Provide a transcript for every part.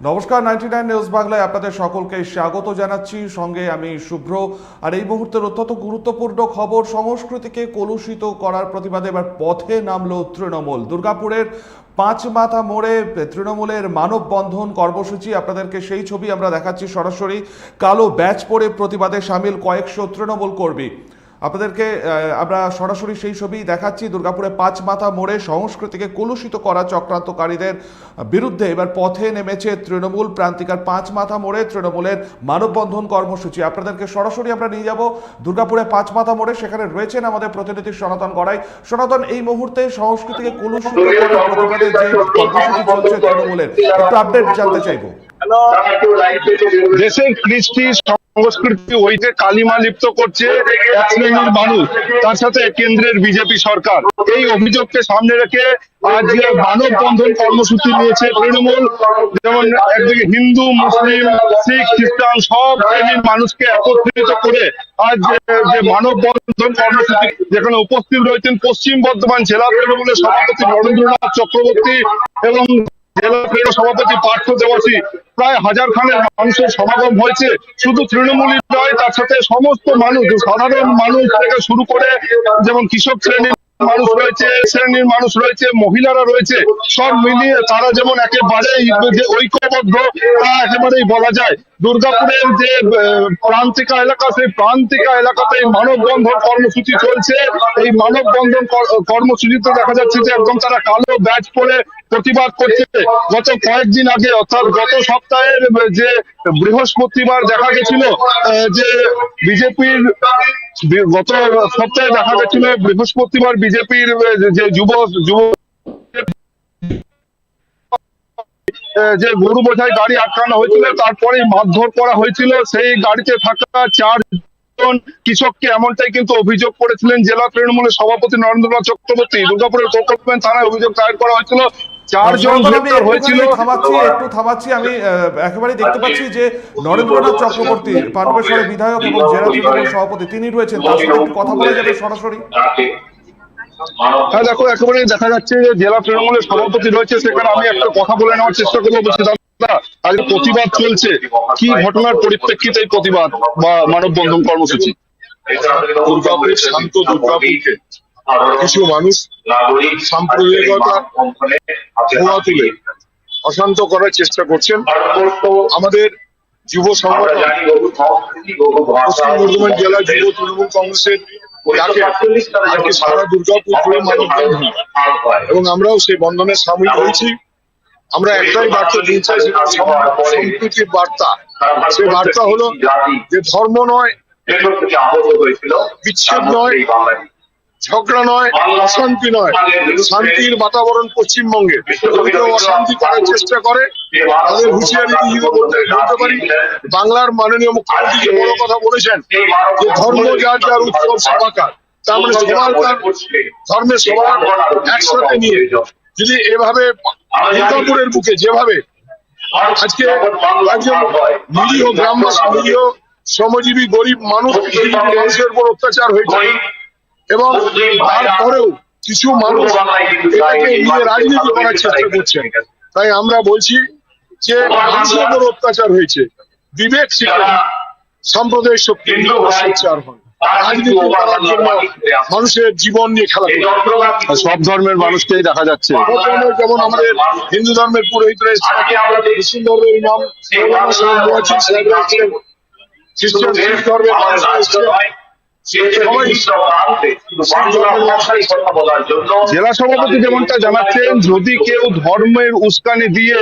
নমস্কার, ninety nine news বাংলায় আপনাদের সকলকে স্বাগত জানাচ্ছি। সঙ্গে আমি শুভ্র। আর এই মুহূর্তের অত্যন্ত গুরুত্বপূর্ণ খবর, সংস্কৃতিকে কলুষিত করার প্রতিবাদে এবার পথে নামলো তৃণমূল। দুর্গাপুরের পাঁচ মাথা মোড়ে তৃণমূলের মানববন্ধন কর্মসূচি। আপনাদেরকে সেই ছবি আমরা দেখাচ্ছি সরাসরি। কালো ব্যাচ পরে প্রতিবাদে সামিল কয়েকশো তৃণমূল কর্মী। আপনাদেরকে আমরা সরাসরি সেই ছবি দেখাচ্ছি। দুর্গাপুরে পাঁচ মাথা মোড়ে সংস্কৃতিকে কলুষিত করা চক্রান্তকারীদের বিরুদ্ধে এবার পথে নেমেছে তৃণমূল প্রান্তিকার পাঁচ মাথা মোড়ে তৃণমূলের মানববন্ধন কর্মসূচি। আপনাদেরকে সরাসরি আমরা নিয়ে যাব দুর্গাপুরে পাঁচ মাথা মোড়ে। সেখানে রয়েছেন আমাদের প্রতিনিধি সনাতন গড়াই। সনাতন এই মুহূর্তে সংস্কৃতিকে কলুষিত করার যে কর্মসূচি চলছে তৃণমূলের একটু আপডেট জানতে চাইব। দেশের কৃষ্টি সংস্কৃতি ওইতে কালিমা লিপ্ত করছে এক শ্রেণির মানুষ, তার সাথে কেন্দ্রের বিজেপি সরকার। এই অভিযোগকে সামনে রেখে আজ মানববন্ধন কর্মসূচি নিয়েছে তৃণমূল, যেমন একদিকে হিন্দু, মুসলিম, শিখ, খ্রিস্টান, সব শ্রেণির মানুষকে একত্রিত করে আজ যে- যে মানববন্ধন কর্মসূচি, যেখানে উপস্থিত রয়েছেন পশ্চিম বর্ধমান জেলা তৃণমূলের সভাপতি নরেন্দ্রনাথ চক্রবর্তী এবং জেলা ক্রীড়া সভাপতি পার্থ দেবাসী প্রায় হাজার খানের মানুষের সমাগম হয়েছে। শুধু তৃণমূলই নয়, তার সাথে সমস্ত মানুষ, সাধারণ মানুষ থেকে শুরু করে যেমন কৃষক শ্রেণির মানুষ রয়েছে, শ্রেণির মানুষ রয়েছে, মহিলারা রয়েছে, সব মিলিয়ে তারা যেমন একেবারে যে ঐক্যবদ্ধ, তা একেবারেই বলা যায়। দুর্গাপুরের যে প্রান্তিকা এলাকা, সেই প্রান্তিকা এলাকাতে মানববন্ধন কর্মসূচি চলছে। এই মানববন্ধন কর- কর্মসূচিতে দেখা যাচ্ছে যে একদম তারা কালো ব্যাচ পরে প্রতিবাদ করছে। গত কয়েকদিন আগে, অর্থাৎ গত সপ্তাহের যে বৃহস্পতিবার দেখা গেছিল যে বিজেপির গত সপ্তাহে দেখা গেছিল, বৃহস্পতিবার বিজেপির যে যুব যুব যে গরু বোঝাই গাড়ি আটকানো হয়েছিল তারপরে মারধর করা হয়েছিল। সেই গাড়িতে থাকা চার কৃষককে এমনটাই কিন্তু অভিযোগ করেছিলেন। জেলা তৃণমূলের সভাপতি নরেন্দ্রনাথ চক্রবর্তী, দুর্গাপুরের কোকলম্যান থানায় অভিযোগ দায়ের করা হয়েছিল। চারজন গ্রেপ্তার হয়েছিল। থামাচ্ছি একটু থামাচ্ছি আমি আহ, দেখতে পাচ্ছি যে নরেন্দ্রনাথ চক্রবর্তী পাণ্ডবেশ্বরের বিধায়ক এবং জেলা তৃণমূল সভাপতি তিনি রয়েছেন। তার সাথে একটু কথা বলা যাবে সরাসরি। হ্যাঁ দেখো একেবারে দেখা যাচ্ছে যে জেলা তৃণমূলের সভাপতি রয়েছে সেখানে আমি একটা কথা বলে নেওয়ার চেষ্টা করব বলছি প্রতিবাদ চলছে। কি ঘটনার পরিপ্রেক্ষিতে প্রতিবাদ বা মানববন্ধন কর্মসূচি? দুর্গাপুরের শান্ত দুর্গাপুরকে কিছু মানুষ সাম্প্রদায়িকতা ধোঁয়া তুলে অশান্ত করার চেষ্টা করছেন। আমাদের যুব সংগঠন পশ্চিম বর্ধমান জেলা যুব তৃণমূল কংগ্রেসের আজকে সারা দুর্গাপুর জুড়ে মানববন্ধন এবং আমরাও সেই বন্ধনে সামিল হয়েছি। আমরা একটাই বার্তা দিতে চাই সেটা সম্প্রীতির বার্তা। সে বার্তা হলো যে ধর্ম নয় বিচ্ছেদ নয় ঝগড়া নয় অশান্তি নয়। শান্তির বাতাবরণ পশ্চিমবঙ্গে। কেউ অশান্তি করার চেষ্টা করে তাদের হুঁশিয়ারি বলতে বলতে পারি বাংলার মাননীয় মুখ্যমন্ত্রী যে বড় কথা বলেছেন যে ধর্ম যার যার উৎসব সবাকার তার মানে সবার তার ধর্মের সবার একসাথে নিয়ে। যদি এভাবে দুর্গাপুরের বুকে যেভাবে আজকে একজন নিরীহ গ্রামবাসী নিরীহ শ্রমজীবী গরিব মানুষ মানুষের উপর অত্যাচার হয়েছে এবং তারপরেও কিছু মানুষ এটাকে নিয়ে রাজনীতি করার চেষ্টা করছেন তাই আমরা বলছি যে মানুষের উপর অত্যাচার হয়েছে। বিবেক শিখে সাম্প্রদায়িক শক্তি করার জন্য মানুষের জীবন নিয়ে খেলা সব ধর্মের মানুষকেই দেখা যাচ্ছে। যেমন আমাদের হিন্দু ধর্মের পুরোহিত মুসলিম ধর্মের ইমাম খ্রিস্টান ধর্মের এসেছেন জেলা সভাপতি যেমনটা জানাচ্ছেন যদি কেউ ধর্মের উস্কানি দিয়ে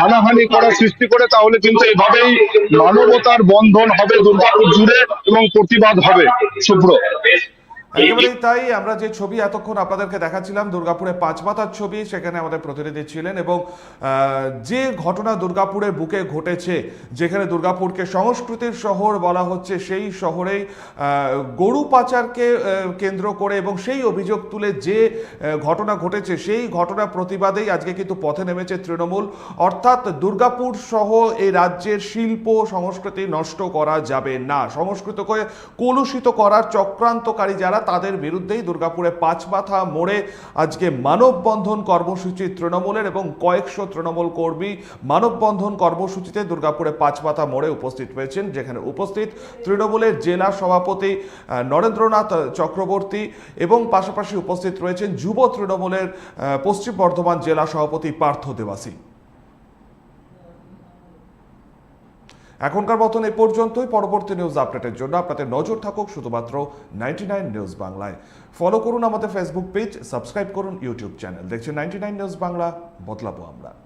হানাহানি করার সৃষ্টি করে তাহলে কিন্তু এভাবেই মানবতার বন্ধন হবে দুর্গাপুর জুড়ে এবং প্রতিবাদ হবে। শুভ্র একেবারেই তাই আমরা যে ছবি এতক্ষণ আপনাদেরকে দেখাচ্ছিলাম দুর্গাপুরে পাঁচমাতার ছবি সেখানে আমাদের প্রতিনিধি ছিলেন এবং যে ঘটনা দুর্গাপুরের বুকে ঘটেছে যেখানে দুর্গাপুরকে সংস্কৃতির শহর বলা হচ্ছে সেই শহরেই গরু পাচারকে কেন্দ্র করে এবং সেই অভিযোগ তুলে যে ঘটনা ঘটেছে সেই ঘটনার প্রতিবাদেই আজকে কিন্তু পথে নেমেছে তৃণমূল। অর্থাৎ দুর্গাপুর সহ এই রাজ্যের শিল্প সংস্কৃতি নষ্ট করা যাবে না। সংস্কৃতকে কলুষিত করার চক্রান্তকারী যারা তাদের বিরুদ্ধেই দুর্গাপুরে পাঁচমাথা মোড়ে আজকে মানববন্ধন কর্মসূচি তৃণমূলের এবং কয়েকশো তৃণমূল কর্মী মানববন্ধন কর্মসূচিতে দুর্গাপুরে পাঁচমাথা মোড়ে উপস্থিত হয়েছেন, যেখানে উপস্থিত তৃণমূলের জেলা সভাপতি নরেন্দ্রনাথ চক্রবর্তী এবং পাশাপাশি উপস্থিত রয়েছেন যুব তৃণমূলের পশ্চিম বর্ধমান জেলা সভাপতি পার্থ দেবাসী এখনকার মতন এ পর্যন্তই পরবর্তী নিউজ আপডেটের জন্য আপনাদের নজর থাকুক শুধুমাত্র নাইনটি নিউজ বাংলায়। ফলো করুন আমাদের ফেসবুক পেজ সাবস্ক্রাইব করুন ইউটিউব চ্যানেল দেখছেন নাইনটি নিউজ বাংলা, বদলাবো আমরা।